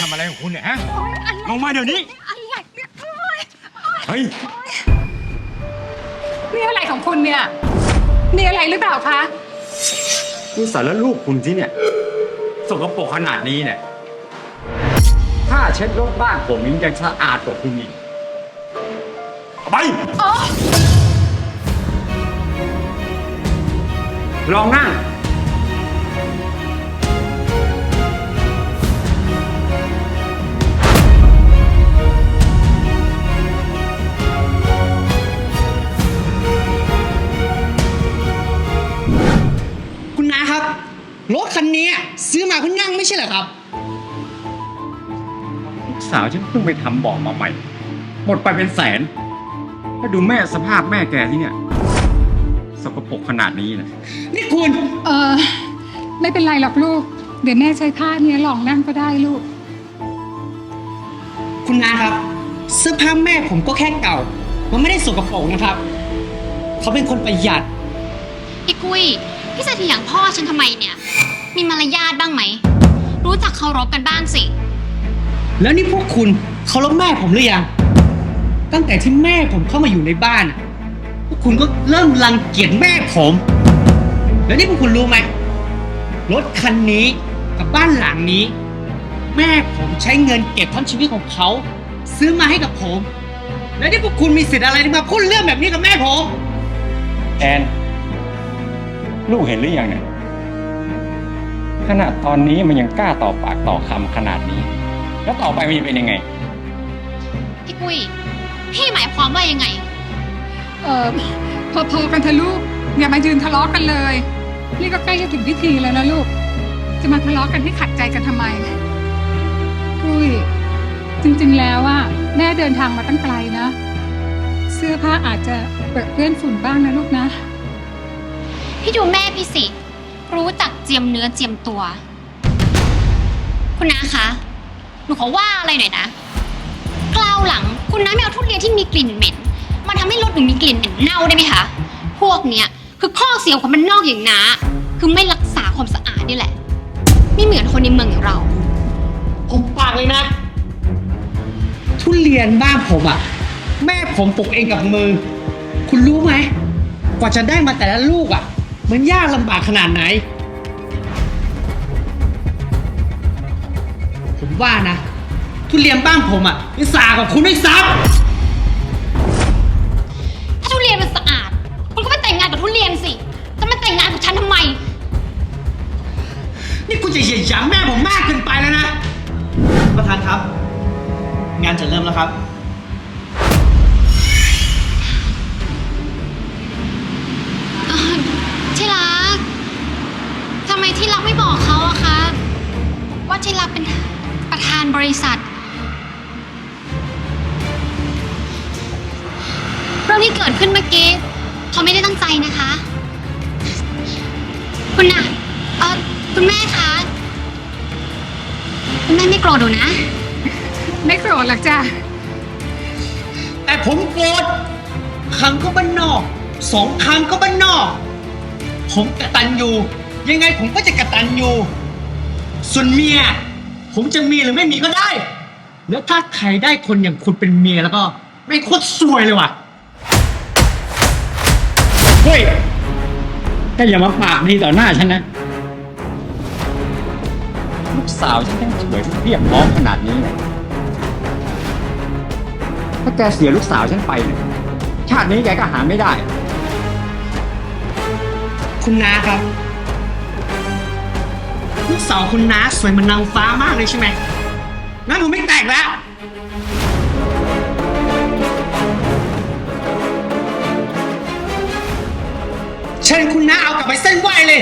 ทำอะไรของคุณเนี่ยฮะ ลงมาเดี๋ยวนี้ อะไรเนี่ยโอ๊ยเฮ้ย นี่อะไรของคุณเนี่ย มีอะไรหรือเปล่าคะดูสารลูกคุณที่เนี่ย สกปรกขนาดนี้เนี่ยถ้าเช็ดรถบ้านผมยังจะสะอาดกว่าคุณอีกเอาไปอ๋อลองนั่ง รถคันนี้ซื้อมาคุณนั่งไม่ใช่เหรอครับลูกสาวฉันเพิ่งไปทำเบอกมาใหม่ หมดไปเป็นแสน ถ้าดูแม่สภาพแม่แกที่เนี่ย สกปรกขนาดนี้นะนี่คุณเออไม่เป็นไรหรอกลูก เดี๋ยวแม่ใช้ผ้าเนี้ยลองนั่งก็ได้ลูก คุณน้าครับ เสื้อผ้าแม่ผมก็แค่เก่า มันไม่ได้สกปรกนะครับ เขาเป็นคนประหยัดพี่กุ้ย พี่จะเถียงพ่อฉันทำไมเนี่ย มีมารยาทบ้างไหม รู้จักเคารพกันบ้างสิ แล้วนี่พวกคุณเคารพแม่ผมหรือยัง ตั้งแต่ที่แม่ผมเข้ามาอยู่ในบ้านน่ะพวกคุณก็เริ่มรังเกียจแม่ผม แล้วนี่พวกคุณรู้ไหมรถคันนี้กับบ้านหลังนี้ แม่ผมใช้เงินเก็บทั้งชีวิตของเขา ซื้อมาให้กับผม แล้วนี่พวกคุณมีสิทธิ์อะไรที่มาพูดเรื่องแบบนี้กับแม่ผม แอน ลูกเห็นหรือยังเนี่ยขนาดตอนนี้มันยังกล้าต่อปากต่อคำขนาดนี้ แล้วต่อไปมันจะเป็นยังไง พี่กุ้ยพี่หมายความว่ายังไง เออพอพอกันเถอะลูกอย่ามายืนทะเลาะกันเลย นี่ก็ใกล้จะถึงพิธีแล้วนะลูก จะมาทะเลาะกันให้ขัดใจกันทำไมกุ้ยจริงๆแล้วอะแม่เดินทางมาตั้งไกลนะ เสื้อผ้าอาจจะเปื้อนเปื้อนฝุ่นบ้างนะลูกนะ พี่ดูแม่พี่สิ รู้จักเจียมเนื้อเจียมตัว คุณน้าคะ หนูขอว่าอะไรหน่อยนะกล่าวหลังคุณน้าไม่เอาทุเรียนที่มีกลิ่นเหม็นมาทำให้รถหนูมีกลิ่นเหม็นเน่าได้ไหมคะ พวกเนี้ยคือข้อเสียของมันนอกอย่างน้า คือไม่รักษาความสะอาดนี่แหละ ไม่เหมือนคนในเมืองอย่างเรา ผมปากเลยนะ ทุเรียนบ้านผมอะ่ะ แม่ผมปลูกเองกับมือ คุณรู้ไหม กว่าจะได้มาแต่ละลูกอะ่ะ มันยากลำบากขนาดไหน ผมว่านะ ทุเรียนบ้านผมอะ่ะยังสะอาดกว่าคุณด้วยซ้ถ้าทุเรียนมันสะอาด คุณก็ไปแต่งงานกับทุเรียนสิ จะมาแต่งงานกับฉันทำไมำนี่คุณจะเหยียดหยามแม่ผมมากเกินไปแล้วนะ ประธานครับ งานจะเริ่มแล้วครับ ษัท เรื่องที่เกิดขึ้นเมื่อกี้เขาไม่ได้ตั้งใจนะคะ คุณน่ะเออคุณแม่คะคุณแม่ไม่โกรธหนูนะ ไม่โกรธหรอกจ้ะแต่ผมโกรธครั้งก็บ้านนอก สองครั้งก็บ้านนอก ผมกระตันอยู่ ยังไงผมก็จะกระตันอยู่ ส่วนเมีย ผมจะมีหรือไม่มีก็ได้ แล้วถ้าใครได้คนอย่างคุณเป็นเมียแล้วก็ ไม่งโคตรซวยเลยว่ะ เฮ้ยแกอย่ามาปากดีต่อหน้าฉันนะ ลูกสาวฉันยังสวยเรียบพร้อมขนาดนี้เนี่ยถ้าแกเสียลูกสาวฉันไปเนี่ยชาตินี้แกก็หาไม่ได้ คุณนาครับ พวกสาวคุณน้าสวยเหมือนนางฟ้ามากเลยใช่ไหมงั้นผมไม่แต่งแล้วเชิญคุณน้าเอากลับไปเส้นไหวเลย